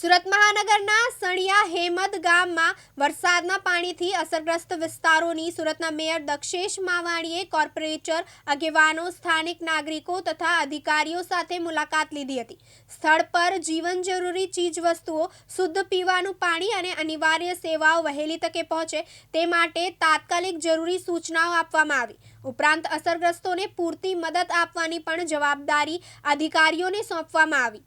સુરત મહાનગરના સણિયા હેમદ ગામમાં વરસાદના પાણીથી અસરગ્રસ્ત વિસ્તારોની સુરતના મેયર દક્ષેશ માવાણીએ કોર્પોરેટર આગેવાનો, સ્થાનિક નાગરિકો તથા અધિકારીઓ સાથે મુલાકાત લીધી હતી. સ્થળ પર જીવન જરૂરી ચીજવસ્તુઓ, શુદ્ધ પીવાનું પાણી અને અનિવાર્ય સેવાઓ વહેલી તકે પહોંચે તે માટે તાત્કાલિક જરૂરી સૂચનાઓ આપવામાં આવી. ઉપરાંત અસરગ્રસ્તોને પૂરતી મદદ આપવાની પણ જવાબદારી અધિકારીઓને સોંપવામાં આવી.